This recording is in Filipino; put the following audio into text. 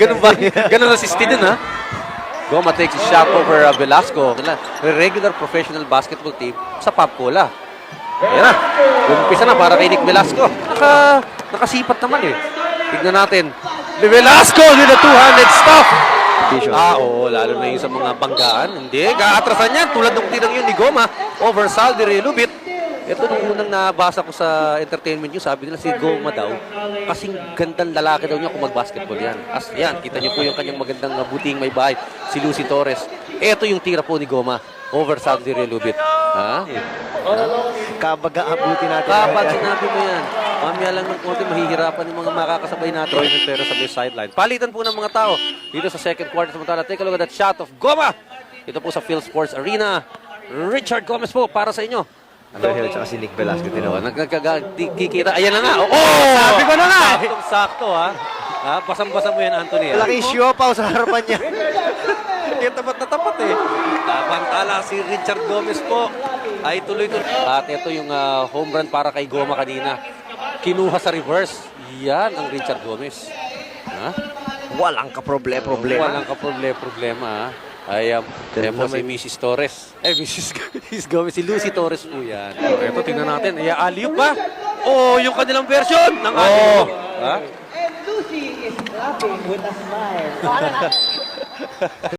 Ganun ba? Ganun assisted din, ha? Goma takes a shot over uh, Velasco. Regular professional basketball team sa Papcola. Ayan na. Umpisa na para kay Nick Velasco. Naka, nakasipat naman eh. Tignan natin. Ni Velasco with a two-handed stop. Ah, oo. Lalo na yung sa mga banggaan. Hindi. Kaatrasan yan. Tulad ng tinang yun ni Goma over Saldi Relubit. Ito nung unang nabasa ko sa entertainment news, sabi nila si Goma daw, kasing gandang lalaki daw niya kung mag-basketball yan. As yan, kita niyo po yung kanyang magandang buting may bahay, si Lucy Torres. Ito yung tira po ni Goma over Saldi Relubit. Ha? Kabaga abuti natin. Kapag sinabi mo yan, mamaya lang ng konti, mahihirapan yung mga makakasabay natin. Troy Montero sa may sideline. Palitan po ng mga tao dito sa second quarter. Samantala, take a look at that shot of Goma. Ito po sa Phil Sports Arena. Richard Gomez po para sa inyo. Andre Hill at si Nick Velasco din. Oh, nagkakikita. Ayan na nga. Oh, sabi ko na nga. Saktong sakto ha. Ha, basang-basa mo yan, Anthony. Malaking siopaw sa harapan niya. Kaya tapat na tapat eh. Tabang-tala si Richard Gomez po. Ay tuloy-tuloy. At ito yung ah, home run para kay Goma kanina. Kinuha sa reverse. Yan ang Richard Gomez. Ha? Walang kaproble-problema. Walang kaproblema-problema ha. Ay, um, Then yan po si Mrs. Torres. Eh, Mrs. Mrs. Gomez. Si Lucy Torres po yan. Ito, tingnan natin. Ay, alley-oop ba? Oh, yung kanilang version ng alley-oop. Ha? And Lucy is laughing with a smile.